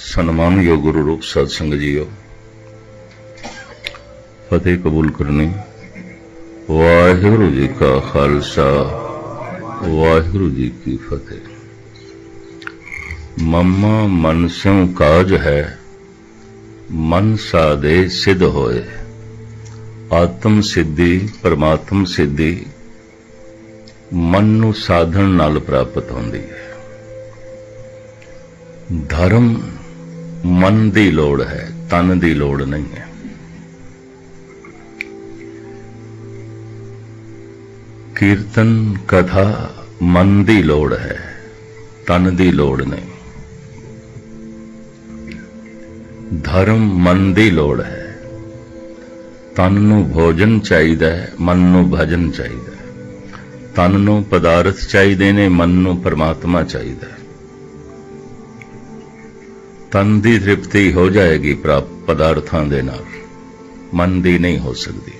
ਸਨਮਾਨਯੋਗ ਗੁਰੂ ਰੂਪ ਸਾਧ ਸੰਗਤ ਜੀਓ, ਫਤਿਹ ਕਬੂਲ ਕਰਨੀ। ਵਾਹਿਗੁਰੂ ਜੀ ਕਾ ਖਾਲਸਾ, ਵਾਹਿਗੁਰੂ ਜੀ ਕੀ ਫਤਿਹ। ਮਮਾ ਮਨ ਸਿਉ ਕਾਜ ਹੈ, ਮਨ ਸਾਦੇ ਸਿਧ ਹੋਏ। ਆਤਮ ਸਿੱਧੀ, ਪਰਮਾਤਮ ਸਿੱਧੀ, ਮਨ ਨੂੰ ਸਾਧਨ ਨਾਲ ਪ੍ਰਾਪਤ ਹੁੰਦੀ ਹੈ। ਧਰਮ ਮਨ ਦੀ ਲੋੜ ਹੈ, ਤਨ ਦੀ ਲੋੜ ਨਹੀਂ ਹੈ। ਕੀਰਤਨ, ਕਥਾ ਮਨ ਦੀ ਲੋੜ ਹੈ, ਤਨ ਦੀ ਲੋੜ ਨਹੀਂ। ਧਰਮ ਮਨ ਦੀ ਲੋੜ ਹੈ। ਤਨ ਨੂੰ ਭੋਜਨ ਚਾਹੀਦਾ ਹੈ, ਮਨ ਨੂੰ ਭਜਨ ਚਾਹੀਦਾ ਹੈ। ਤਨ ਨੂੰ ਪਦਾਰਥ ਚਾਹੀਦੇ ਨੇ, ਮਨ ਨੂੰ ਪਰਮਾਤਮਾ ਚਾਹੀਦਾ ਹੈ। ਤਨ ਦੀ ਤ੍ਰਿਪਤੀ ਹੋ ਜਾਏਗੀ ਪ੍ਰਾਪ ਪਦਾਰਥਾਂ ਦੇ ਨਾਲ। ਮਨ ਦੀ ਨਹੀਂ ਹੋ ਸਕਦੀ।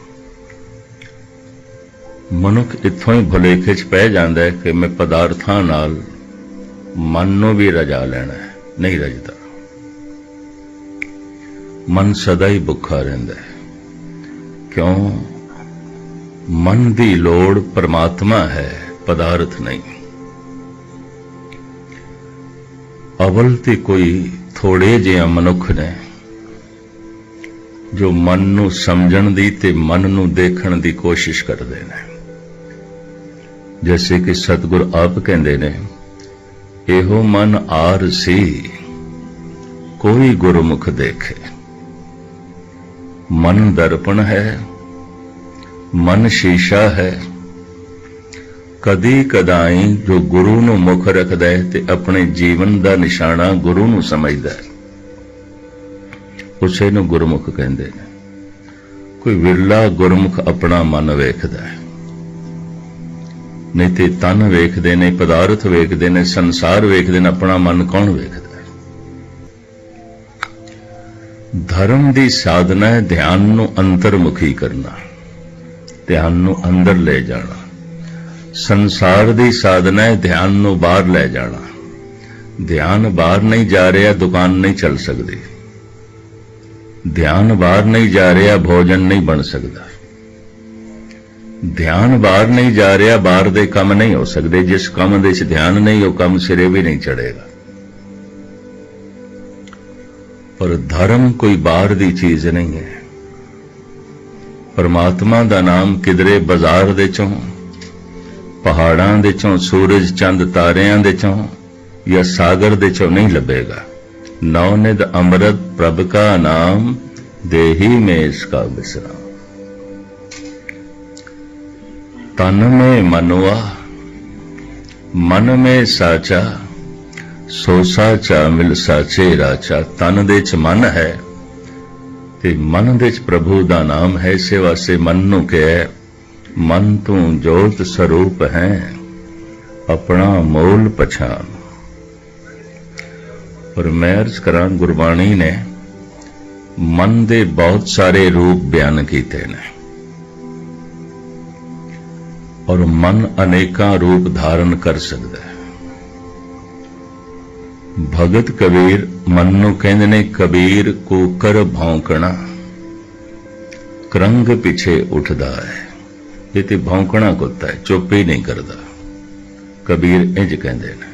ਮਨੁੱਖ ਇੱਥੋਂ ਹੀ ਭੁਲੇਖੇ 'ਚ ਪੈ ਜਾਂਦਾ ਹੈ ਕਿ ਮੈਂ ਪਦਾਰਥਾਂ ਨਾਲ ਮਨ ਨੂੰ ਵੀ ਰਜਾ ਲੈਣਾ ਹੈ, ਨਹੀਂ ਰਜਦਾ। ਮਨ ਸਦਾ ਹੀ ਭੁੱਖਾ ਰਹਿੰਦਾ ਹੈ। ਕਿਉਂ? ਮਨ ਦੀ ਲੋੜ ਪਰਮਾਤਮਾ ਹੈ, ਪਦਾਰਥ ਨਹੀਂ। ਅਵਲ ਤੇ ਕੋਈ ਥੋੜੇ ਜਿਹੇ ਮਨੁੱਖ ਨੇ, ਜੋ ਮਨ ਨੂੰ ਸਮਝਣ ਦੀ ਤੇ ਮਨ ਨੂੰ ਦੇਖਣ ਦੀ ਕੋਸ਼ਿਸ਼ ਕਰਦੇ ਨੇ। ਜੈਸੇ ਕਿ ਸਤਿਗੁਰ ਆਪ ਕਹਿੰਦੇ ਨੇ, ਇਹੋ ਮਨ ਆਰ ਸੀ, ਕੋਈ ਗੁਰਮੁਖ ਦੇਖੇ। ਮਨ ਦਰਪਣ ਹੈ, ਮਨ ਸ਼ੀਸ਼ਾ ਹੈ ਕਦੀ ਕਦਾਈ ਜੋ ਗੁਰੂ ਨੂੰ ਮੁੱਖ ਰੱਖਦਾ ਹੈ ਤੇ ਆਪਣੇ ਜੀਵਨ ਦਾ ਨਿਸ਼ਾਨਾ ਗੁਰੂ ਨੂੰ ਸਮਝਦਾ ਹੈ। ਉਸੇ ਨੂੰ ਗੁਰਮੁਖ ਕਹਿੰਦੇ ਨੇ। ਕੋਈ ਵਿਰਲਾ ਗੁਰਮੁਖ ਆਪਣਾ ਮਨ ਵੇਖਦਾ ਹੈ। ਨਹੀਂ ਤੇ ਤਨ ਵੇਖਦੇ ਨੇ, ਪਦਾਰਥ ਵੇਖਦੇ ਨੇ, ਸੰਸਾਰ ਵੇਖਦੇ ਨੇ, ਆਪਣਾ ਮਨ ਕੌਣ ਵੇਖਦਾ ਧਰਮ ਦੀ ਸਾਧਨਾ ਹੈ ਧਿਆਨ ਨੂੰ ਅੰਤਰਮੁਖੀ ਕਰਨਾ, ਧਿਆਨ ਨੂੰ ਅੰਦਰ ਲੈ ਜਾਣਾ। ਸੰਸਾਰ ਦੀ ਸਾਧਨਾ ਹੈ, ਧਿਆਨ ਨੂੰ ਬਾਹਰ ਲੈ ਜਾਣਾ। ਧਿਆਨ ਬਾਹਰ ਨਹੀਂ ਜਾ ਰਿਹਾ, ਦੁਕਾਨ ਨਹੀਂ ਚੱਲ ਸਕਦੀ। ਧਿਆਨ ਬਾਹਰ ਨਹੀਂ ਜਾ ਰਿਹਾ, ਭੋਜਨ ਨਹੀਂ ਬਣ ਸਕਦਾ। ਧਿਆਨ ਬਾਹਰ ਨਹੀਂ ਜਾ ਰਿਹਾ, ਬਾਹਰ ਦੇ ਕੰਮ ਨਹੀਂ ਹੋ ਸਕਦੇ। ਜਿਸ ਕੰਮ ਦੇ ਵਿੱਚ ਧਿਆਨ ਨਹੀਂ, ਉਹ ਕੰਮ ਸਿਰੇ ਵੀ ਨਹੀਂ ਚੜੇਗਾ ਪਰ ਧਰਮ ਕੋਈ ਬਾਹਰ ਦੀ ਚੀਜ਼ ਨਹੀਂ ਹੈ। ਪਰਮਾਤਮਾ ਦਾ ਨਾਮ ਕਿਦਰੇ ਬਾਜ਼ਾਰ ਦੇ ਚੋਂ ਪਹਾੜਾਂ ਦੇ ਚੋਂ, ਸੂਰਜ, ਚੰਦ, ਤਾਰਿਆਂ ਦੇ ਚੋਂ ਜਾਂ ਸਾਗਰ ਦੇ ਚੋਂ ਨਹੀਂ ਲੱਭੇਗਾ। ਨੌ ਨਿਦ ਅੰਮ੍ਰਿਤ ਪ੍ਰਭ ਕਾ ਨਾਮ, ਦੇਹੀ ਮੇਂ ਇਸਕਾ ਵਿਸਰਾਮ ਤਨ ਮੇ ਮਨੁਆ, ਮਨ ਮੇ ਸਾਚਾ, ਸੋ ਸਾਚਾ ਮਿਲ ਸਾਚੇ ਰਾਚਾ। ਤਨ ਦੇ ਚ ਮਨ ਹੈ ਤੇ ਮਨ ਦੇ ਚ ਪ੍ਰਭੂ ਦਾ ਨਾਮ ਹੈ ਇਸੇ ਵਾਸਤੇ ਮਨ ਨੂੰ ਕਿਹਾ। ਮਨ ਤੂੰ ਜੋਤ ਸਰੂਪ ਹੈ, ਆਪਣਾ ਮੋਲ ਪਛਾਣ। ਪਰ ਮੈਂ ਅਰਜ਼ ਕਰਾਂ ਗੁਰਬਾਣੀ ਨੇ ਮਨ ਦੇ ਬਹੁਤ ਸਾਰੇ ਰੂਪ ਬਿਆਨ ਕੀਤੇ ਨੇ। ਔਰ ਮਨ ਅਨੇਕਾਂ ਰੂਪ ਧਾਰਨ ਕਰ ਸਕਦਾ ਹੈ। ਭਗਤ ਕਬੀਰ ਮਨ ਨੂੰ ਕਹਿੰਦੇ ਨੇ, ਕਬੀਰ ਕੂਕਰ ਭੌਂਕਣਾ, ਕਰੰਗ ਪਿਛੇ ਉੱਠਦਾ ਹੈ। ਇਹ ਤੇ ਭੌਂਕਣਾ ਕੁੱਤਾ ਹੈ, ਚੁੱਪ ਹੀ ਨਹੀਂ ਕਰਦਾ। ਕਬੀਰ ਇੰਜ ਕਹਿੰਦੇ ਨੇ,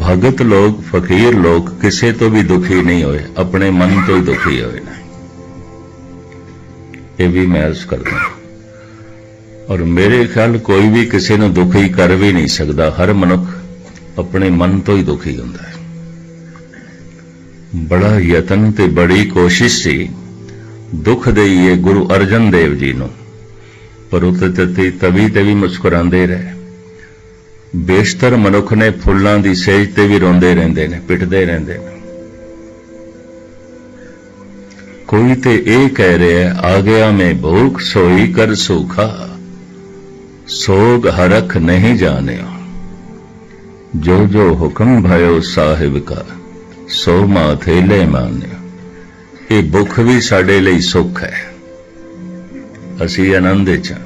ਭਗਤ ਲੋਕ, ਫਕੀਰ ਲੋਕ ਕਿਸੇ ਤੋਂ ਵੀ ਦੁਖੀ ਨਹੀਂ ਹੋਏ, ਆਪਣੇ ਮਨ ਤੋਂ ਹੀ ਦੁਖੀ ਹੋਏ ਨੇ। ਇਹ ਵੀ ਮੈਂ ਅਰਜ਼ ਕਰਦਾ ਔਰ ਮੇਰੇ ਖਿਆਲ ਕੋਈ ਵੀ ਕਿਸੇ ਨੂੰ ਦੁਖੀ ਕਰ ਵੀ ਨਹੀਂ ਸਕਦਾ, ਹਰ ਮਨੁੱਖ ਆਪਣੇ ਮਨ ਤੋਂ ਹੀ ਦੁਖੀ ਹੁੰਦਾ ਹੈ। ਬੜਾ ਯਤਨ ਤੇ ਬੜੀ ਕੋਸ਼ਿਸ਼ ਸੀ ਦੁੱਖ ਦੇਈਏ ਗੁਰੂ ਅਰਜਨ ਦੇਵ ਜੀ ਨੂੰ। ਪਰ ਉਤੇ ਤੇ ਤਵੀ ਤੇ ਵੀ ਮੁਸਕਰਾਉਂਦੇ ਰਹੇ। ਬੇਸ਼ਤਰ ਮਨੁੱਖ ਨੇ ਫੁੱਲਾਂ ਦੀ ਸੇਜ ਤੇ ਵੀ ਰੋਂਦੇ ਰਹਿੰਦੇ ਨੇ, ਪਿੱਟਦੇ ਰਹਿੰਦੇ ਨੇ। ਕੋਈ ਤੇ ਇਹ ਕਹਿ ਰਿਹਾ ਆ ਗਿਆ ਮੈਂ ਭੂਖ ਸੋਈ ਕਰ ਸੁਖਾ। ਸੋਗ ਹਰਖ ਨਹੀਂ ਜਾਣਿਆ। ਜੋ ਜੋ ਹੁਕਮ ਭਇਓ ਸਾਹਿਬ ਕਾ, ਸੋ ਮਾਥੇ ਲੈ ਮਾਨਿਆ ਇਹ ਭੁੱਖ ਵੀ ਸਾਡੇ ਲਈ ਸੁੱਖ ਹੈ। ਅਸੀਂ ਆਨੰਦ ਵਿੱਚ ਹਾਂ।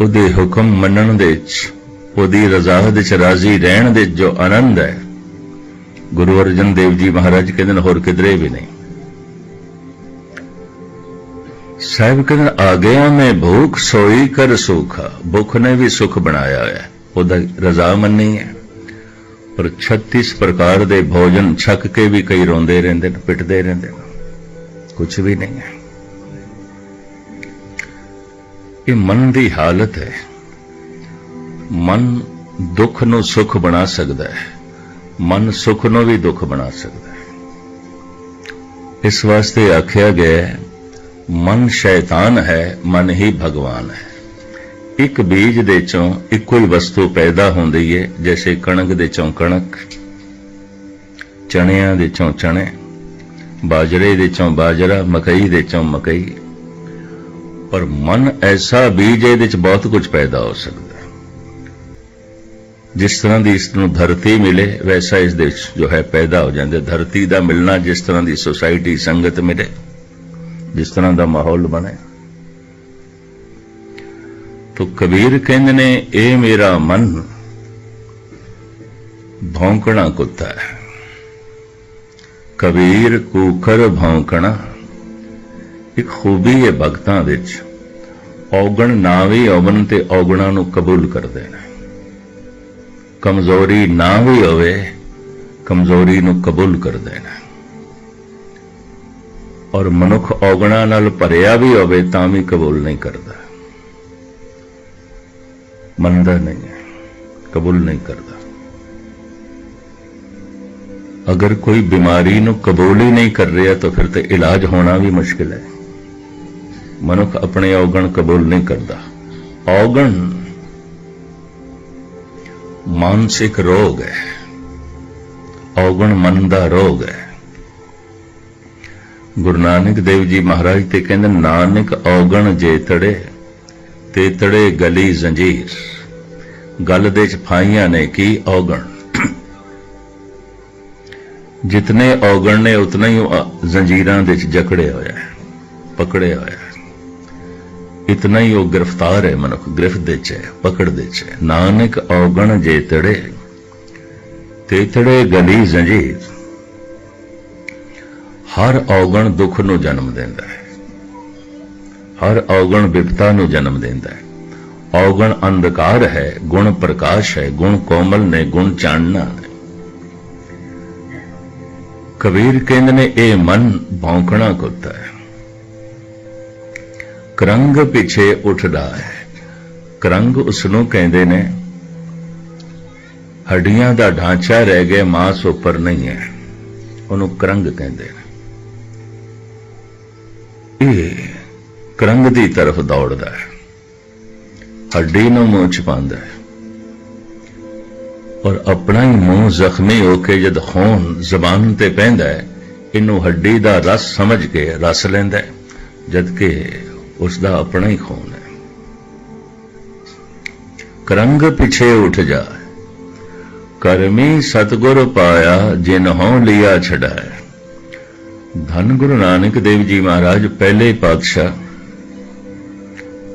ਉਹਦੇ ਹੁਕਮ ਮੰਨਣ ਦੇ ਵਿੱਚ, ਉਹਦੀ ਰਜ਼ਾ ਦੇ ਵਿੱਚ ਰਾਜ਼ੀ ਰਹਿਣ ਦੇ ਜੋ ਆਨੰਦ ਹੈ, ਗੁਰੂ ਅਰਜਨ ਦੇਵ ਜੀ ਮਹਾਰਾਜ ਕਹਿੰਦੇ ਨੇ, ਹੋਰ ਕਿਧਰੇ ਵੀ ਨਹੀਂ। ਸਾਹਿਬ ਕਹਿੰਦੇ ਆ ਗਿਆ ਮੈਂ ਭੂਖ, ਸੋਈ ਕਰ ਸੁਖਾ। ਭੁੱਖ ਨੇ ਵੀ ਸੁਖ ਬਣਾਇਆ ਹੋਇਆ ਉਹਦਾ ਰਜ਼ਾ ਮੰਨੀ ਹੈ। ਪਰ 36 ਪ੍ਰਕਾਰ ਦੇ ਭੋਜਨ ਛਕ ਕੇ ਵੀ ਕਈ ਰੋਂਦੇ ਰਹਿੰਦੇ ਨੇ, ਪਿੱਟਦੇ ਰਹਿੰਦੇ ਨੇ। ਕੁਝ ਵੀ ਨਹੀਂ ਹੈ। ਇਹ ਮਨ ਦੀ ਹਾਲਤ ਹੈ। ਮਨ ਦੁੱਖ ਨੂੰ ਸੁਖ ਬਣਾ ਸਕਦਾ ਹੈ। ਮਨ ਸੁਖ ਨੂੰ ਵੀ ਦੁੱਖ ਬਣਾ ਸਕਦਾ ਹੈ। ਇਸ ਵਾਸਤੇ ਆਖਿਆ ਗਿਆ ਮਨ ਸ਼ੈਤਾਨ ਹੈ, ਮਨ ਹੀ ਭਗਵਾਨ ਹੈ। ਇੱਕ ਬੀਜ ਦੇ ਚੋਂ ਇੱਕੋ ਹੀ ਵਸਤੂ ਪੈਦਾ ਹੁੰਦੀ ਹੈ ਜੈਸੇ ਕਣਕ ਦੇ ਚੋਂ ਕਣਕ, ਚਣਿਆਂ ਦੇ ਚੋਂ ਚਣੇ, ਬਾਜਰੇ ਦੇ ਚੋਂ ਬਾਜਰਾ, ਮਕਈ ਦੇ ਚੋਂ ਮਕਈ। ਪਰ ਮਨ ਐਸਾ ਬੀਜ ਇਹਦੇ ਚ ਬਹੁਤ ਕੁਝ ਪੈਦਾ ਹੋ ਸਕਦਾ ਜਿਸ ਤਰ੍ਹਾਂ ਦੀ ਇਸ ਨੂੰ ਧਰਤੀ ਮਿਲੇ, ਵੈਸਾ ਇਸ ਦੇ ਵਿੱਚ ਜੋ ਹੈ ਪੈਦਾ ਹੋ ਜਾਂਦਾ। ਧਰਤੀ ਦਾ ਮਿਲਣਾ ਜਿਸ ਤਰ੍ਹਾਂ ਦੀ ਸੁਸਾਇਟੀ ਸੰਗਤ ਮਿਲੇ, ਜਿਸ ਤਰ੍ਹਾਂ ਦਾ ਮਾਹੌਲ ਬਣੇ। ਤੋ ਕਬੀਰ ਕਹਿੰਦੇ ਨੇ, ਇਹ ਮੇਰਾ ਮਨ ਭੌਂਕਣਾ ਕੁੱਤਾ ਹੈ। ਕਬੀਰ ਕੂਕਰ ਭੌਂਕਣਾ, ਇੱਕ ਖੂਬੀ ਹੈ ਭਗਤਾਂ ਵਿੱਚ। ਔਗਣ ਨਾ ਵੀ ਔਗਣ ਤੇ ਔਗਣਾ ਨੂੰ ਕਬੂਲ ਕਰਦੇ ਨੇ। ਕਮਜ਼ੋਰੀ ਨਾ ਵੀ ਹੋਵੇ, ਕਮਜ਼ੋਰੀ ਨੂੰ ਕਬੂਲ ਕਰਦੇ ਨੇ। ਔਰ ਮਨੁੱਖ ਔਗਣਾਂ ਨਾਲ ਭਰਿਆ ਵੀ ਹੋਵੇ, ਤਾਂ ਵੀ ਕਬੂਲ ਨਹੀਂ ਕਰਦਾ। ਮੰਨਦਾ ਨਹੀਂ ਹੈ, ਕਬੂਲ ਨਹੀਂ ਕਰਦਾ। ਅਗਰ ਕੋਈ ਬਿਮਾਰੀ ਨੂੰ ਕਬੂਲ ਹੀ ਨਹੀਂ ਕਰ ਰਿਹਾ, ਤਾਂ ਫਿਰ ਤੇ ਇਲਾਜ ਹੋਣਾ ਵੀ ਮੁਸ਼ਕਿਲ ਹੈ। ਮਨੁੱਖ ਆਪਣੇ ਔਗਣ ਕਬੂਲ ਨਹੀਂ ਕਰਦਾ। ਔਗਣ ਮਾਨਸਿਕ ਰੋਗ ਹੈ। ਔਗਣ ਮਨ ਦਾ ਰੋਗ ਹੈ। ਗੁਰੂ ਨਾਨਕ ਦੇਵ ਜੀ ਮਹਾਰਾਜ ਤੇ ਕਹਿੰਦੇ, ਨਾਨਕ ਔਗਣ ਜੇ ਤੜੇ ਤੇਤੜੇ ਗਲੀ ਜ਼ੰਜੀਰ। ਗੱਲ ਦੇ ਚ ਫਾਈਆਂ ਨੇ ਕੀ ਔਗਣ? ਜਿਤਨੇ ਔਗਣ ਨੇ, ਉਤਨਾ ਹੀ ਉਹ ਜ਼ੰਜੀਰਾਂ ਦੇ ਚ ਜਕੜਿਆ ਹੋਇਆ ਹੈ, ਪਕੜਿਆ ਹੋਇਆ ਹੈ। ਇਤਨਾ ਹੀ ਉਹ ਗ੍ਰਿਫਤਾਰ ਹੈ ਮਨੁੱਖ, ਗ੍ਰਿਫਤ ਦੇ ਚ ਹੈ, ਪਕੜ ਦੇ ਚ ਹੈ। ਨਾਨਕ ਔਗਣ ਜੇ ਤੜੇ, ਤੇ ਗਲੀ ਜ਼ੰਜੀਰ। ਹਰ ਔਗਣ ਦੁੱਖ ਨੂੰ ਜਨਮ ਦਿੰਦਾ ਹੈ। ਹਰ ਔਗਣ ਵਿਪਤਾ ਨੂੰ ਜਨਮ ਦਿੰਦਾ ਹੈ। ਔਗਣ ਅੰਧਕਾਰ ਹੈ, ਗੁਣ ਪ੍ਰਕਾਸ਼ ਹੈ, ਗੁਣ ਕੋਮਲ ਨੇ ਗੁਣ ਚਾਨਣਾ ਕਬੀਰ ਕਹਿੰਦੇ ਨੇ, ਇਹ ਮਨ ਭੌਂਕਣਾ ਕੁੱਤਾ ਹੈ। ਕਰੰਗ ਪਿੱਛੇ ਉੱਠਦਾ ਹੈ। ਕਰੰਗ ਉਸ ਨੂੰ ਕਹਿੰਦੇ ਨੇ, ਹੱਡੀਆਂ ਦਾ ਢਾਂਚਾ ਰਹਿ ਗਿਆ, ਮਾਸ ਉੱਪਰ ਨਹੀਂ ਹੈ। ਉਹਨੂੰ ਕਰੰਗ ਕਹਿੰਦੇ ਨੇ। ਇਹ ਕਰੰਗ ਦੀ ਤਰਫ ਦੌੜਦਾ ਹੈ। ਹੱਡੀ ਨੂੰ ਮੂੰਹ ਚ ਪਾਉਂਦਾ ਹੈ। ਔਰ ਆਪਣਾ ਹੀ ਮੂੰਹ ਜ਼ਖਮੀ ਹੋ ਕੇ ਜਦ ਖੂਨ ਜ਼ਬਾਨ ਤੇ ਪੈਂਦਾ ਹੈ, ਇਹਨੂੰ ਹੱਡੀ ਦਾ ਰਸ ਸਮਝ ਕੇ ਰਸ ਲੈਂਦਾ ਹੈ ਜਦ ਕਿ ਉਸ ਦਾ ਆਪਣਾ ਹੀ ਖੂਨ ਹੈ। ਕਰੰਗ ਪਿਛੇ ਉੱਠ ਜਾ। ਕਰਮੀ ਸਤਗੁਰ ਪਾਇਆ ਜਿਨ ਹਉ ਲਿਆ ਛਡਾਏ ਧੰਨ ਗੁਰੂ ਨਾਨਕ ਦੇਵ ਜੀ ਮਹਾਰਾਜ, ਪਹਿਲੇ ਪਾਤਸ਼ਾਹ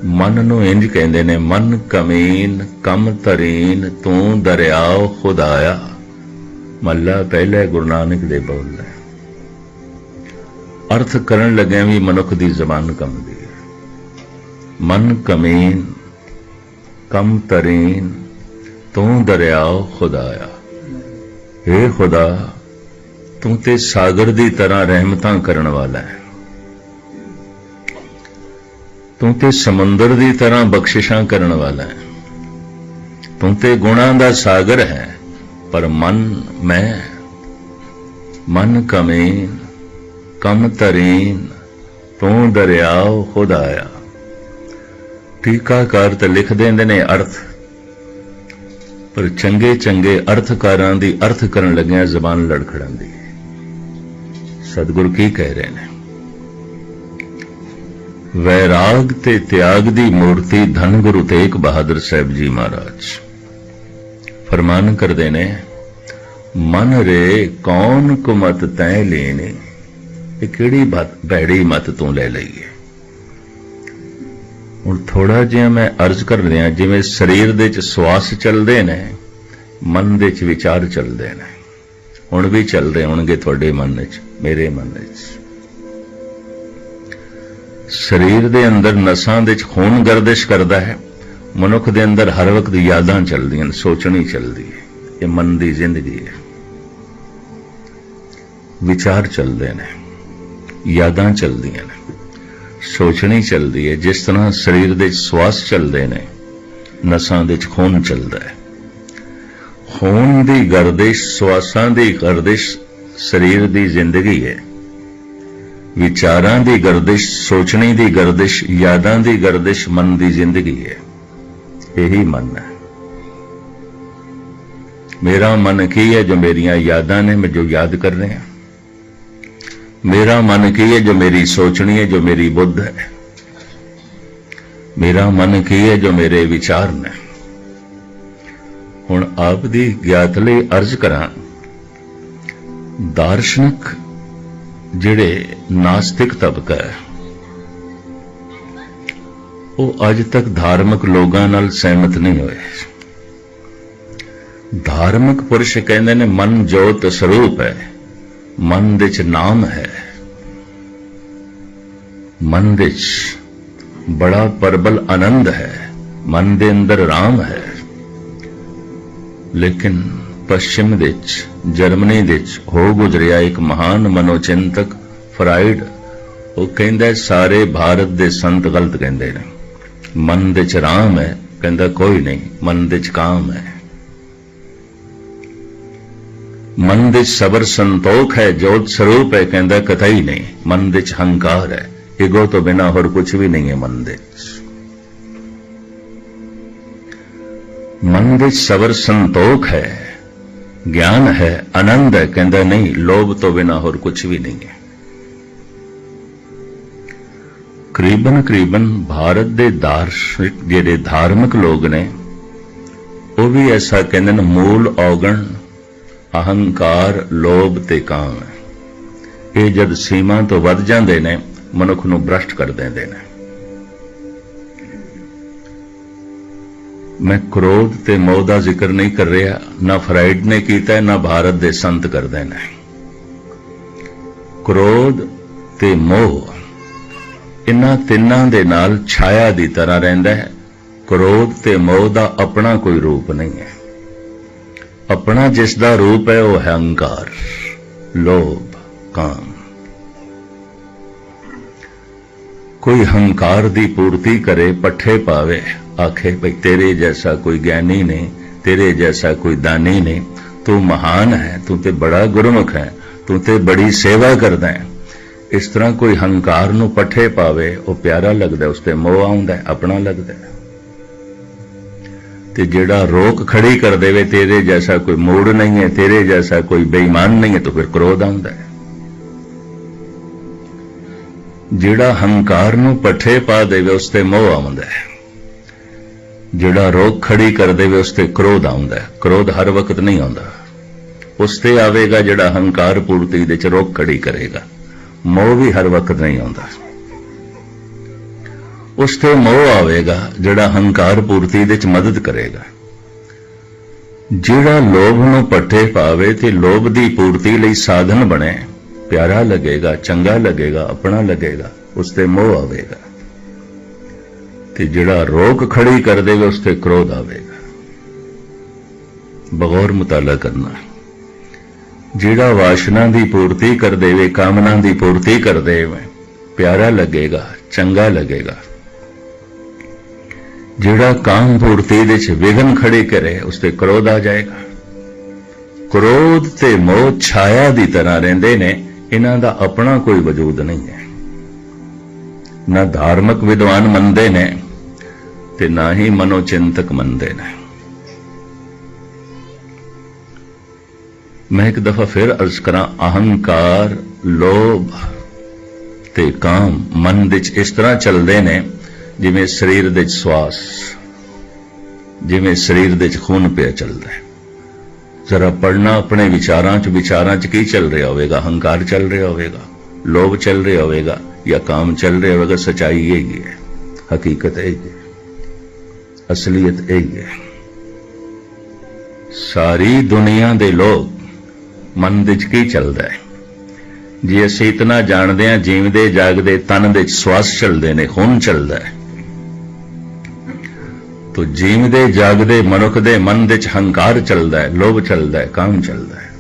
ਮਨ ਨੂੰ ਇੰਜ ਕਹਿੰਦੇ ਨੇ, ਮਨ ਕਮੀਨ, ਕਮ ਤਰੀਨ ਤੂੰ ਦਰਿਆਓ ਖੁਦਾਇਆ। ਮੱਲਾ ਪਹਿਲੇ ਗੁਰੂ ਨਾਨਕ ਦੇ ਬੋਲਦਾ ਹੈ। ਅਰਥ ਕਰਨ ਲੱਗਿਆ ਵੀ ਮਨੁੱਖ ਦੀ ਜ਼ਬਾਨ ਕੰਬਦੀ ਹੈ। ਮਨ ਕਮੀਨ, ਕਮ ਤਰੀਨ ਤੂੰ ਦਰਿਆਓ ਖੁਦਾਇਆ। ਏ ਖੁਦਾ, ਤੂੰ ਤੇ ਸਾਗਰ ਦੀ ਤਰ੍ਹਾਂ ਰਹਿਮਤਾਂ ਕਰਨ ਵਾਲਾ ਹੈ। ਤੂੰ ਤੇ ਸਮੁੰਦਰ ਦੀ ਤਰ੍ਹਾਂ ਬਖਸ਼ਿਸ਼ਾਂ ਕਰਨ ਵਾਲਾ ਹੈ। ਤੂੰ ਤੇ ਗੁਣਾਂ ਦਾ ਸਾਗਰ ਹੈ, ਪਰ ਮਨ ਮੈਂ ਮਨ ਕਮੀਨ, ਕਮ ਤਰੀਨ, ਤੂੰ ਦਰਿਆਓ ਖੁਦਾਇਆ ਟੀਕਾਕਾਰ ਤੇ ਲਿਖ ਦਿੰਦੇ ਨੇ ਅਰਥ। ਪਰ ਚੰਗੇ ਚੰਗੇ ਅਰਥਕਾਰਾਂ ਦੀ ਅਰਥ ਕਰਨ ਲੱਗਿਆ ਜ਼ਬਾਨ ਲੜਖੜਾਂਦੀ ਹੈ ਸਤਿਗੁਰੂ ਕੀ ਕਹਿ ਰਹੇ ਨੇ? ਵੈਰਾਗ ਤੇ ਤਿਆਗ ਦੀ ਮੂਰਤੀ ਧੰਨ ਗੁਰੂ ਤੇਗ ਬਹਾਦਰ ਸਾਹਿਬ ਜੀ ਮਹਾਰਾਜ। ਫਰਮਾਨ ਕਰਦੇ ਨੇ, ਮਨ ਰੇ ਕੌਣ ਕੁਮਤ ਤੈ ਲੈਨੇ? ਇਹ ਕਿਹੜੀ ਬਾਤ ਮਤ ਤੋਂ ਲੈ ਲਈ ਹੈ ਹੁਣ ਥੋੜਾ ਜਿਹਾ ਮੈਂ ਅਰਜ਼ ਕਰ ਰਿਹਾ, ਜਿਵੇਂ ਸਰੀਰ ਦੇ ਵਿੱਚ ਸਵਾਸ ਚੱਲਦੇ ਨੇ, ਮਨ ਦੇ ਵਿੱਚ ਵਿਚਾਰ ਚੱਲਦੇ ਨੇ। ਹੁਣ ਵੀ ਚੱਲਦੇ ਹੋਣਗੇ ਤੁਹਾਡੇ ਮਨ ਵਿੱਚ, ਮੇਰੇ ਮਨ ਵਿੱਚ। ਸਰੀਰ ਦੇ ਅੰਦਰ ਨਸਾਂ ਦੇ ਚ ਖੂਨ ਗਰਦਿਸ਼ ਕਰਦਾ ਹੈ। ਮਨੁੱਖ ਦੇ ਅੰਦਰ ਹਰ ਵਕਤ ਯਾਦਾਂ ਚੱਲਦੀਆਂ ਨੇ, ਸੋਚਣੀ ਚੱਲਦੀ ਹੈ। ਇਹ ਮਨ ਦੀ ਜ਼ਿੰਦਗੀ ਹੈ। ਵਿਚਾਰ ਚੱਲਦੇ ਨੇ, ਯਾਦਾਂ ਚੱਲਦੀਆਂ ਨੇ, ਸੋਚਣੀ ਚੱਲਦੀ ਹੈ। ਜਿਸ ਤਰ੍ਹਾਂ ਸਰੀਰ ਦੇ ਸਵਾਸ ਚੱਲਦੇ ਨੇ, ਨਸਾਂ ਦੇ ਚ ਖੂਨ ਚੱਲਦਾ ਹੈ। ਖੂਨ ਦੀ ਗਰਦਿਸ਼, ਸਵਾਸਾਂ ਦੀ ਗਰਦਿਸ਼ ਸਰੀਰ ਦੀ ਜ਼ਿੰਦਗੀ ਹੈ। ਵਿਚਾਰਾਂ ਦੀ ਗਰਦਿਸ਼, ਸੋਚਣੀ ਦੀ ਗਰਦਿਸ਼, ਯਾਦਾਂ ਦੀ ਗਰਦਿਸ਼ ਮਨ ਦੀ ਜ਼ਿੰਦਗੀ ਹੈ। ਇਹੀ ਮਨ ਹੈ। ਮੇਰਾ ਮਨ ਕੀ ਹੈ ਜੋ ਮੇਰੀਆਂ ਯਾਦਾਂ ਨੇ ਮੈਂ ਜੋ ਯਾਦ ਕਰ ਰਿਹਾ ਮੇਰਾ ਮਨ ਕੀ ਹੈ ਜੋ ਮੇਰੀ ਸੋਚਣੀ ਹੈ, ਜੋ ਮੇਰੀ ਬੁੱਧ ਹੈ? ਮੇਰਾ ਮਨ ਕੀ ਹੈ ਜੋ ਮੇਰੇ ਵਿਚਾਰ ਨੇ? ਹੁਣ ਆਪ ਦੀ ਗਿਆਤ ਲਈ ਅਰਜ਼ ਕਰਾਂ, ਦਾਰਸ਼ਨਿਕ ਜਿਹੜੇ ਨਾਸਤਿਕ ਤਬਕਾ ਹੈ ਉਹ ਅੱਜ ਤੱਕ ਧਾਰਮਿਕ ਲੋਕਾਂ ਨਾਲ ਸਹਿਮਤ ਨਹੀਂ ਹੋਏ ਧਾਰਮਿਕ ਪੁਰਸ਼ ਕਹਿੰਦੇ ਨੇ ਮਨ ਜੋਤ ਸਰੂਪ ਹੈ ਮਨ ਦੇ ਚ ਨਾਮ ਹੈ ਮਨ ਦੇ ਚ ਬੜਾ ਪਰਬਲ ਆਨੰਦ ਹੈ ਮਨ ਦੇ ਅੰਦਰ ਰਾਮ ਹੈ ਲੇਕਿਨ ਪੱਛਮ ਵਿੱਚ, ਜਰਮਨੀ ਵਿੱਚ ਹੋ ਗੁਜ਼ਰਿਆ ਇੱਕ ਮਹਾਨ ਮਨੋਚਿੰਤਕ ਫਰਾਇਡ। ਉਹ ਕਹਿੰਦਾ, ਸਾਰੇ ਭਾਰਤ ਦੇ ਸੰਤ ਗਲਤ ਕਹਿੰਦੇ ਨੇ। ਮਨ ਦੇ ਚ ਰਾਮ ਹੈ, ਕਹਿੰਦਾ, ਕੋਈ ਨਹੀਂ, ਮਨ ਦੇ ਚ ਕਾਮ ਹੈ। ਮਨ ਦੇ ਸਬਰ ਸੰਤੋਖ ਹੈ, ਜੋਤ ਸਰੂਪ ਹੈ, ਕਹਿੰਦਾ ਕਥਈ ਨਹੀਂ, ਮਨ ਦੇ ਚ ਹੰਕਾਰ ਹੈ। ਈਗੋ ਤੋਂ ਬਿਨਾ ਹੋਰ ਕੁਝ ਵੀ ਨਹੀਂ ਹੈ ਮਨ ਦੇ ਮਨ ਦੇ ਸਬਰ ਸੰਤੋਖ ਹੈ ਗਿਆਨ ਹੈ ਆਨੰਦ ਹੈ ਕਹਿੰਦਾ ਨਹੀਂ ਲੋਭ ਤੋਂ ਬਿਨਾ ਹੋਰ ਕੁਝ ਵੀ ਨਹੀਂ ਹੈ ਕਰੀਬਨ ਕਰੀਬਨ ਭਾਰਤ ਦੇ ਦਾਰਸ਼ਨਿਕ ਜਿਹੜੇ ਧਾਰਮਿਕ ਲੋਕ ਨੇ ਉਹ ਵੀ ਐਸਾ ਕਹਿੰਦੇ ਨੇ ਮੂਲ ਔਗਣ ਅਹੰਕਾਰ ਲੋਭ ਤੇ ਕਾਮ ਹੈ ਇਹ ਜਦ ਸੀਮਾ ਤੋਂ ਵੱਧ ਜਾਂਦੇ ਨੇ ਮਨੁੱਖ ਨੂੰ ਭ੍ਰਸ਼ਟ ਕਰ ਦਿੰਦੇ ਨੇ ਮੈਂ ਕ੍ਰੋਧ ਤੇ ਮੋਹ ਦਾ ਜ਼ਿਕਰ ਨਹੀਂ ਕਰ ਰਿਹਾ, ਨਾ ਫਰਾਈਡ ਨੇ ਕੀਤਾ, ਨਾ ਭਾਰਤ ਦੇ ਸੰਤ ਕਰਦੇ ਨੇ। ਕ੍ਰੋਧ ਤੇ ਮੋਹ ਇਨ੍ਹਾਂ ਤਿੰਨਾਂ ਦੇ ਨਾਲ ਛਾਇਆ ਦੀ ਤਰ੍ਹਾਂ ਰਹਿੰਦਾ ਹੈ। ਕ੍ਰੋਧ ਤੇ ਮੋਹ ਦਾ ਆਪਣਾ ਕੋਈ ਰੂਪ ਨਹੀਂ ਹੈ। ਆਪਣਾ ਜਿਸ ਦਾ ਰੂਪ ਹੈ, ਉਹ ਹੈ ਹੰਕਾਰ ਲੋਭ, ਕਾਮ। ਕੋਈ ਹੰਕਾਰ ਦੀ ਪੂਰਤੀ ਕਰੇ, ਪੱਠੇ ਪਾਵੇ ਆਖੇ, ਭਈ ਤੇਰੇ ਜੈਸਾ ਕੋਈ ਗਿਆਨੀ ਨਹੀਂ ਤੇਰੇ ਜੈਸਾ ਕੋਈ ਦਾਨੀ ਨਹੀਂ ਤੂੰ ਮਹਾਨ ਹੈ, ਤੂੰ ਤੇ ਬੜਾ ਗੁਰਮੁਖ ਹੈ, ਤੂੰ ਤੇ ਬੜੀ ਸੇਵਾ ਕਰਦਾ ਹੈ। ਇਸ ਤਰ੍ਹਾਂ ਕੋਈ ਹੰਕਾਰ ਨੂੰ ਪੱਠੇ ਪਾਵੇ, ਉਹ ਪਿਆਰਾ ਲੱਗਦਾ ਉਸ ਤੇ ਮੋਹ ਆਉਂਦਾ ਆਪਣਾ ਲੱਗਦਾ ਤੇ ਜਿਹੜਾ ਰੋਕ ਖੜੀ ਕਰ ਦੇਵੇ, ਤੇਰੇ ਜੈਸਾ ਕੋਈ ਮੂੜ ਨਹੀਂ ਹੈ, ਤੇਰੇ ਜੈਸਾ ਕੋਈ ਬੇਈਮਾਨ ਨਹੀਂ ਹੈ, ਤਾਂ ਫਿਰ ਕ੍ਰੋਧ ਆਉਂਦਾ ਹੈ। ਜਿਹੜਾ ਹੰਕਾਰ ਨੂੰ ਪੱਠੇ ਪਾ ਦੇਵੇ, ਉਸ ਤੇ ਮੋਹ ਆਉਂਦਾ ਹੈ। ਜਿਹੜਾ ਰੋਕ ਖੜੀ ਕਰ ਦੇਵੇ, ਉਸ ਤੇ ਕ੍ਰੋਧ ਆਉਂਦਾ ਕ੍ਰੋਧ ਹਰ ਵਕਤ ਨਹੀਂ ਆਉਂਦਾ। ਉਸ ਤੇ ਆਵੇਗਾ ਜਿਹੜਾ ਹੰਕਾਰ ਪੂਰਤੀ ਦੇ ਚ ਰੋਕ ਖੜੀ ਕਰੇਗਾ। ਮੋਹ ਵੀ ਹਰ ਵਕਤ ਨਹੀਂ ਆਉਂਦਾ। ਉਸ ਤੇ ਮੋਹ ਆਵੇਗਾ ਜਿਹੜਾ ਹੰਕਾਰ ਪੂਰਤੀ ਦੇ ਚ ਮਦਦ ਕਰੇਗਾ। ਜਿਹੜਾ ਲੋਭ ਨੂੰ ਪੱਠੇ ਪਾਵੇ ਤੇ ਲੋਭ ਦੀ ਪੂਰਤੀ ਲਈ ਸਾਧਨ ਬਣੇ, ਪਿਆਰਾ ਲੱਗੇਗਾ, ਚੰਗਾ ਲੱਗੇਗਾ, ਆਪਣਾ ਲੱਗੇਗਾ, ਉਸ ਤੇ ਮੋਹ ਆਵੇਗਾ। ਤੇ ਜਿਹੜਾ ਰੋਕ ਖੜੀ ਕਰ ਦੇਵੇ, ਉਸ ਤੇ ਕ੍ਰੋਧ ਆਵੇਗਾ। ਬਗੌਰ ਮੁਤਾਲਾ ਕਰਨਾ। ਜਿਹੜਾ ਵਾਸ਼ਨਾ ਦੀ ਪੂਰਤੀ ਕਰ ਦੇਵੇ, ਕਾਮਨਾ ਦੀ ਪੂਰਤੀ ਕਰ ਦੇਵੇ, ਪਿਆਰਾ ਲੱਗੇਗਾ, ਚੰਗਾ ਲੱਗੇਗਾ। ਜਿਹੜਾ ਕਾਮ ਪੂਰਤੀ ਦੇ ਚ ਵਿਗਨ ਖੜੇ ਕਰੇ, ਉਸ ਤੇ ਕ੍ਰੋਧ ਆ ਜਾਏਗਾ। ਕ੍ਰੋਧ ਤੇ ਮੋਹ ਛਾਇਆ ਦੀ ਤਰ੍ਹਾਂ ਰਹਿੰਦੇ ਨੇ, ਇਹਨਾਂ ਦਾ ਆਪਣਾ ਕੋਈ ਵਜੂਦ ਨਹੀਂ ਹੈ। ਨਾ ਧਾਰਮਿਕ ਵਿਦਵਾਨ ਮੰਨਦੇ ਨੇ ਤੇ ਨਾ ਹੀ ਮਨੋਚਿੰਤਕ ਮੰਨਦੇ ਨੇ। ਮੈਂ ਇੱਕ ਦਫਾ ਫਿਰ ਅਰਜ਼ ਕਰਾਂ, ਅਹੰਕਾਰ, ਲੋਭ ਤੇ ਕਾਮ ਮਨ ਵਿੱਚ ਇਸ ਤਰ੍ਹਾਂ ਚੱਲਦੇ ਨੇ, ਜਿਵੇਂ ਸਰੀਰ ਦੇ ਵਿੱਚ ਸਵਾਸ, ਜਿਵੇਂ ਸਰੀਰ ਦੇ ਵਿੱਚ ਖੂਨ ਪਿਆ ਚੱਲਦਾ ਹੈ। ਜ਼ਰਾ ਪੜਨਾ ਆਪਣੇ ਵਿਚਾਰਾਂ 'ਚ ਵਿਚਾਰਾਂ 'ਚ ਕੀ ਚੱਲ ਰਿਹਾ ਹੋਵੇਗਾ? ਹੰਕਾਰ ਚੱਲ ਰਿਹਾ ਹੋਵੇਗਾ? ਲੋਭ ਚੱਲ ਰਿਹਾ ਹੋਵੇਗਾ ਜਾਂ ਕਾਮ ਚੱਲ ਰਿਹਾ ਹੋਵੇਗਾ? ਸਚਾਈ ਇਹ ਹੀ ਹੈ। ਹਕੀਕਤ ਇਹ ਹੈ। ਅਸਲੀਅਤ ਇਹ ਹੈ ਸਾਰੀ ਦੁਨੀਆ ਦੇ ਲੋਕ ਮਨ ਵਿੱਚ ਕੀ ਚੱਲਦਾ ਹੈ? ਜੇ ਅਸੀਂ ਇਤਨਾ ਜਾਣਦੇ ਹਾਂ, ਜੀਵਦੇ, ਜਾਗਦੇ, ਤਨ ਦੇ ਵਿੱਚ ਸਵਾਸ ਚੱਲਦੇ ਨੇ, ਖੂਨ ਚੱਲਦਾ ਹੈ। ਤੋ ਜੀਵਦੇ, ਜਾਗਦੇ, ਮਨੁੱਖ ਦੇ ਮਨ ਵਿੱਚ ਹੰਕਾਰ ਚੱਲਦਾ ਹੈ, ਲੋਭ ਚੱਲਦਾ ਹੈ, ਕਾਮ ਚੱਲਦਾ ਹੈ।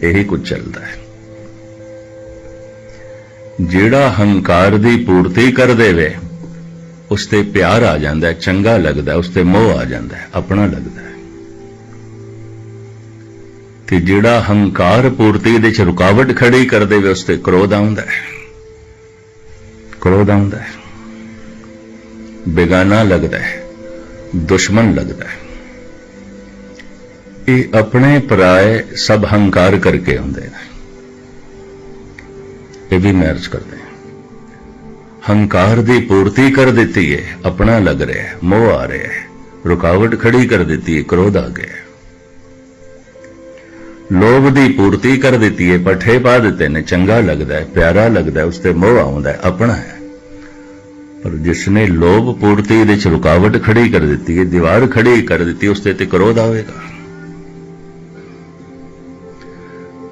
ਇਹੀ ਕੁਝ ਚੱਲਦਾ ਹੈ। ਜਿਹੜਾ ਹੰਕਾਰ ਦੀ ਪੂਰਤੀ ਕਰ ਦੇਵੇ ਉਸ ਤੇ ਪਿਆਰ ਆ ਜਾਂਦਾ ਹੈ, ਚੰਗਾ ਲੱਗਦਾ ਹੈ ਉਸ ਤੇ ਮੋਹ ਆ ਜਾਂਦਾ ਹੈ, ਆਪਣਾ ਲੱਗਦਾ ਹੈ। ਤੇ ਜਿਹੜਾ ਹੰਕਾਰ ਪੂਰਤੀ ਦੇ ਚ ਰੁਕਾਵਟ ਖੜੀ ਕਰ ਦੇਵੇ ਉਸ ਤੇ ਕ੍ਰੋਧ ਆਉਂਦਾ ਹੈ। ਕ੍ਰੋਧ ਆਉਂਦਾ ਹੈ। ਬੇਗਾਨਾ ਲੱਗਦਾ ਹੈ, ਦੁਸ਼ਮਣ ਲੱਗਦਾ ਹੈ। ਇਹ ਆਪਣੇ ਪਰਾਏ ਸਭ ਹੰਕਾਰ ਕਰਕੇ ਆਉਂਦੇ ਨੇ। ਇਹ ਵੀ ਮੈਰਜ ਕਰਦੇ ਹੰਕਾਰ ਦੀ ਪੂਰਤੀ ਕਰ ਦਿੱਤੀ ਹੈ ਆਪਣਾ ਲੱਗ ਰਿਹਾ ਹੈ ਮੋਹ ਆ ਰਿਹਾ ਹੈ ਰੁਕਾਵਟ ਖੜੀ ਕਰ ਦਿੱਤੀ ਹੈ ਕ੍ਰੋਧ ਆ ਗਿਆ ਲੋਭ ਦੀ ਪੂਰਤੀ ਕਰ ਦਿੱਤੀ ਹੈ ਪੱਠੇ ਪਾ ਦਿੱਤੇ ਨੇ, ਚੰਗਾ ਲੱਗਦਾ ਹੈ ਪਿਆਰਾ ਲੱਗਦਾ ਹੈ ਉਸ ਤੇ ਮੋਹ ਆਉਂਦਾ ਹੈ ਆਪਣਾ ਹੈ। ਪਰ ਜਿਸ ਨੇ ਲੋਭ ਪੂਰਤੀ ਦੇ ਚ ਰੁਕਾਵਟ ਖੜੀ ਕਰ ਦਿੱਤੀ ਹੈ ਦੀਵਾਰ ਖੜੀ ਕਰ ਦਿੱਤੀ ਉਸ ਤੇ ਤੇ ਕ੍ਰੋਧ ਆਵੇਗਾ।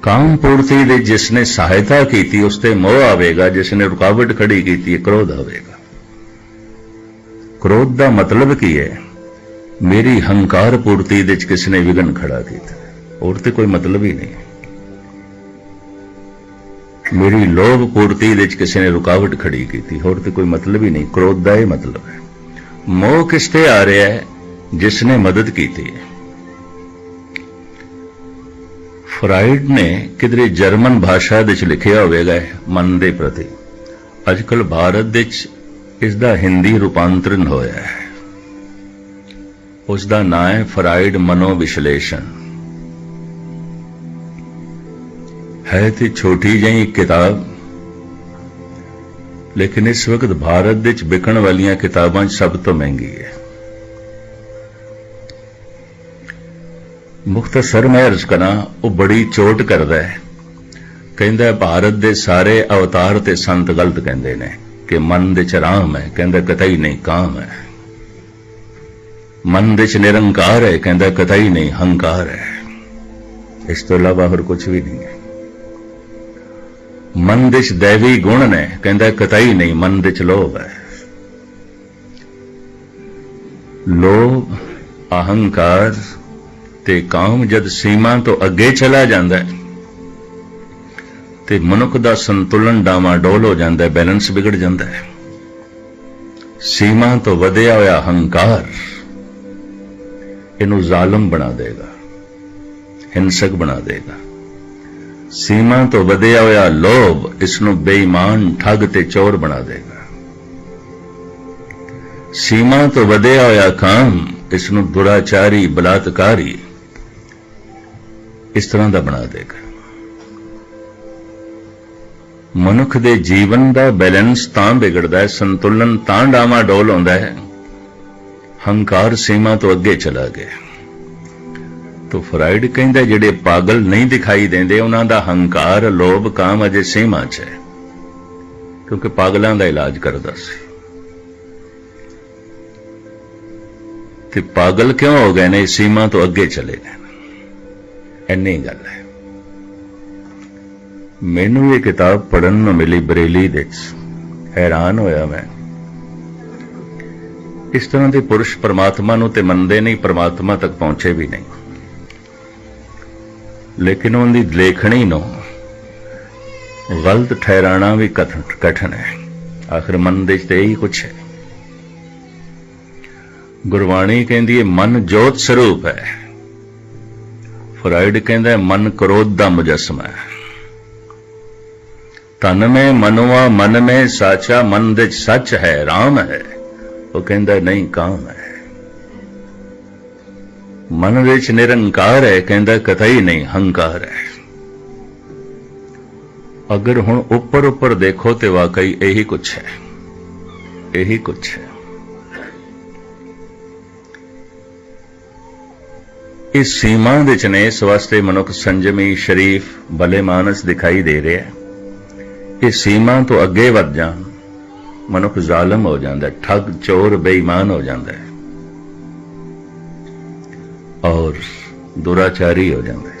ਕਾਮ ਪੂਰਤੀ ਦੇ ਜਿਸ ਨੇ ਸਹਾਇਤਾ ਕੀਤੀ ਉਸ ਤੇ ਮੋਹ ਆਵੇਗਾ ਜਿਸ ਨੇ ਰੁਕਾਵਟ ਖੜੀ ਕੀਤੀ ਕ੍ਰੋਧ ਆਵੇਗਾ ਕ੍ਰੋਧ ਦਾ ਮਤਲਬ ਕੀ ਹੈ ਮੇਰੀ ਹੰਕਾਰ ਪੂਰਤੀ ਦੇ ਚ ਕਿਸ ਨੇ ਵਿਗਨ ਖੜਾ ਕੀਤਾ ਹੋਰ ਤੇ ਕੋਈ ਮਤਲਬ ਹੀ ਨਹੀਂ ਮੇਰੀ ਲੋਭ ਪੂਰਤੀ ਦੇ ਚ ਕਿਸੇ ਨੇ ਰੁਕਾਵਟ ਖੜੀ ਕੀਤੀ ਹੋਰ ਤੇ ਕੋਈ ਮਤਲਬ ਹੀ ਨਹੀਂ ਕ੍ਰੋਧ ਦਾ ਇਹ ਮਤਲਬ ਹੈ ਮੋਹ ਕਿਸ ਤੇ ਆ ਰਿਹਾ ਹੈ ਜਿਸ ਨੇ ਮਦਦ ਕੀਤੀ ਹੈ ਫਰਾਇਡ ਨੇ ਕਿਧਰੇ ਜਰਮਨ ਭਾਸ਼ਾ ਵਿੱਚ ਲਿਖਿਆ ਹੋਵੇਗਾ ਮਨ ਦੇ ਪ੍ਰਤੀ। ਅੱਜਕੱਲ ਭਾਰਤ ਵਿੱਚ ਇਸ ਦਾ ਹਿੰਦੀ ਰੂਪਾਂਤਰਣ ਹੋਇਆ ਹੈ। ਉਸ ਦਾ ਨਾਮ ਹੈ ਫਰਾਇਡ ਮਨੋ ਵਿਸ਼ਲੇਸ਼ਣ ਹੈ ਤੇ ਛੋਟੀ ਜਿਹੀ ਕਿਤਾਬ, ਲੇਕਿਨ ਇਸ ਵਕਤ ਭਾਰਤ ਵਿੱਚ ਵਿਕਣ ਵਾਲੀਆਂ ਕਿਤਾਬਾਂ ਸਭ ਤੋਂ ਮਹਿੰਗੀ ਹੈ। ਮੁਖਤਸਰ ਮੈਂ ਅਰਜ਼ ਕਰਾਂ, ਉਹ ਬੜੀ ਚੋਟ ਕਰਦਾ ਹੈ। ਕਹਿੰਦਾ, ਭਾਰਤ ਦੇ ਸਾਰੇ ਅਵਤਾਰ ਤੇ ਸੰਤ ਗਲਤ ਕਹਿੰਦੇ ਨੇ ਕਿ ਮਨ ਦੇ ਚ ਰਾਮ ਹੈ, ਕਹਿੰਦਾ, ਕਤਈ ਨਹੀਂ ਕਾਮ ਹੈ। ਮਨ ਦੇ ਚ ਨਿਰੰਕਾਰ ਹੈ, ਕਹਿੰਦਾ, ਕਤਈ ਨਹੀਂ ਹੰਕਾਰ ਹੈ। ਇਸ ਤੋਂ ਇਲਾਵਾ ਹੋਰ ਕੁਝ ਵੀ ਨਹੀਂ ਹੈ। ਮਨ ਦੇ ਚ ਦੇਵੀ ਗੁਣ ਨੇ, ਕਹਿੰਦਾ, ਕਤਈ ਨਹੀਂ ਮਨ ਦੇ ਚ ਲੋਭ ਹੈ। ਲੋਭ, ਅਹੰਕਾਰ ਤੇ ਕਾਮ ਜਦ ਸੀਮਾ ਤੋਂ ਅੱਗੇ ਚਲਾ ਜਾਂਦਾ ਹੈ ਤੇ ਮਨੁੱਖ ਦਾ ਸੰਤੁਲਨ ਡਾਵਾਡੋਲ ਹੋ ਜਾਂਦਾ ਹੈ, ਬੈਲੈਂਸ ਵਿਗੜ ਜਾਂਦਾ ਹੈ। ਸੀਮਾ ਤੋਂ ਵਧਿਆ ਹੋਇਆ ਹੰਕਾਰ ਇਹਨੂੰ ਜ਼ਾਲਮ ਬਣਾ ਦੇਗਾ, ਹਿੰਸਕ ਬਣਾ ਦੇਗਾ। ਸੀਮਾ ਤੋਂ ਵਧਿਆ ਹੋਇਆ ਲੋਭ ਇਸ ਨੂੰ ਬੇਈਮਾਨ ਠੱਗ ਤੇ ਚੋਰ ਬਣਾ ਦੇਗਾ। ਸੀਮਾ ਤੋਂ ਵਧਿਆ ਹੋਇਆ ਕਾਮ ਇਸ ਨੂੰ ਦੁਰਾਚਾਰੀ ਬਲਾਤਕਾਰੀ ਇਸ ਤਰ੍ਹਾਂ ਦਾ ਬਣਾ ਦੇਗਾ ਮਨੁੱਖ ਦੇ ਜੀਵਨ ਦਾ ਬੈਲੈਂਸ ਤਾਂ ਵਿਗੜਦਾ ਹੈ, ਸੰਤੁਲਨ ਤਾਂ ਡਾਵਾਡੋਲ ਹੁੰਦਾ ਹੈ। ਹੰਕਾਰ ਸੀਮਾ ਤੋਂ ਅੱਗੇ ਚਲਾ ਗਿਆ ਤੋ ਫਰਾਇਡ ਕਹਿੰਦਾ ਜਿਹੜੇ ਪਾਗਲ ਨਹੀਂ ਦਿਖਾਈ ਦਿੰਦੇ, ਉਹਨਾਂ ਦਾ ਹੰਕਾਰ, ਲੋਭ, ਕਾਮ ਅਜੇ ਸੀਮਾ 'ਚ ਹੈ। ਕਿਉਂਕਿ ਪਾਗਲਾਂ ਦਾ ਇਲਾਜ ਕਰਦਾ ਸੀ। ਤੇ ਪਾਗਲ ਕਿਉਂ ਹੋ ਗਏ ਨੇ ਸੀਮਾ ਤੋਂ ਅੱਗੇ ਚਲੇ ਗਏ ਇੰਨੀ ਗੱਲ ਹੈ। ਮੈਨੂੰ ਇਹ ਕਿਤਾਬ ਪੜਨ ਨੂੰ ਮਿਲੀ ਬਰੇਲੀ ਦੇ ਵਿੱਚ। ਹੈਰਾਨ ਹੋਇਆ ਮੈਂ। ਇਸ ਤਰ੍ਹਾਂ ਦੇ ਪੁਰਸ਼ ਪਰਮਾਤਮਾ ਨੂੰ ਤੇ ਮੰਨਦੇ ਨਹੀਂ, ਪਰਮਾਤਮਾ ਤੱਕ ਪਹੁੰਚੇ ਵੀ ਨਹੀਂ। ਲੇਕਿਨ ਉਹਦੀ ਲੇਖਣੀ ਨੂੰ ਗਲਤ ਠਹਿਰਾਣਾ ਵੀ ਕਠਨ ਕਠਨ ਹੈ। ਆਖਰ ਮਨ ਦੇ ਵਿੱਚ ਤੇ ਇਹੀ ਕੁਛ ਹੈ। ਗੁਰਬਾਣੀ ਕਹਿੰਦੀ ਹੈ, ਮਨ ਜੋਤ ਸਰੂਪ ਹੈ। ਫਰਾਇਡ ਕਹਿੰਦਾ ਮਨ ਕ੍ਰੋਧ ਦਾ ਮੁਜਸਮਾ ਹੈ। ਤਨ ਮੇ ਮਨਵਾ, ਮਨ ਮੇ ਸਾਚਾ, ਮਨ ਦੇ ਸੱਚ ਹੈ RAM ਹੈ। ਉਹ ਕਹਿੰਦਾ, ਨਹੀਂ, ਕਾਮ ਹੈ। ਮਨ ਵਿੱਚ ਨਿਰੰਕਾਰ ਹੈ, ਕਹਿੰਦਾ, ਕਤਈ ਨਹੀਂ, ਹੰਕਾਰ ਹੈ। ਅਗਰ ਹੁਣ ਉੱਪਰ ਉੱਪਰ ਦੇਖੋ ਤੇ ਵਾਕਈ ਇਹੀ ਕੁਛ ਹੈ। ਇਹੀ ਕੁਛ ਹੈ। ਇਸ ਸੀਮਾ ਦੇ ਨੇ, ਇਸ ਵਾਸਤੇ ਮਨੁੱਖ ਸੰਜਮੀ ਸ਼ਰੀਫ ਭਲੇ ਮਾਨਸ ਦਿਖਾਈ ਦੇ ਰਿਹਾ ਹੈ। ਇਹ ਸੀਮਾ ਤੋਂ ਅੱਗੇ ਵੱਧ ਜਾਣ, ਮਨੁੱਖ ਜ਼ਾਲਮ ਹੋ ਜਾਂਦਾ ਹੈ, ਠੱਗ, ਚੋਰ, ਬੇਈਮਾਨ ਹੋ ਜਾਂਦਾ ਹੈ। ਔਰ ਦੁਰਾਚਾਰੀ ਹੋ ਜਾਂਦਾ ਹੈ।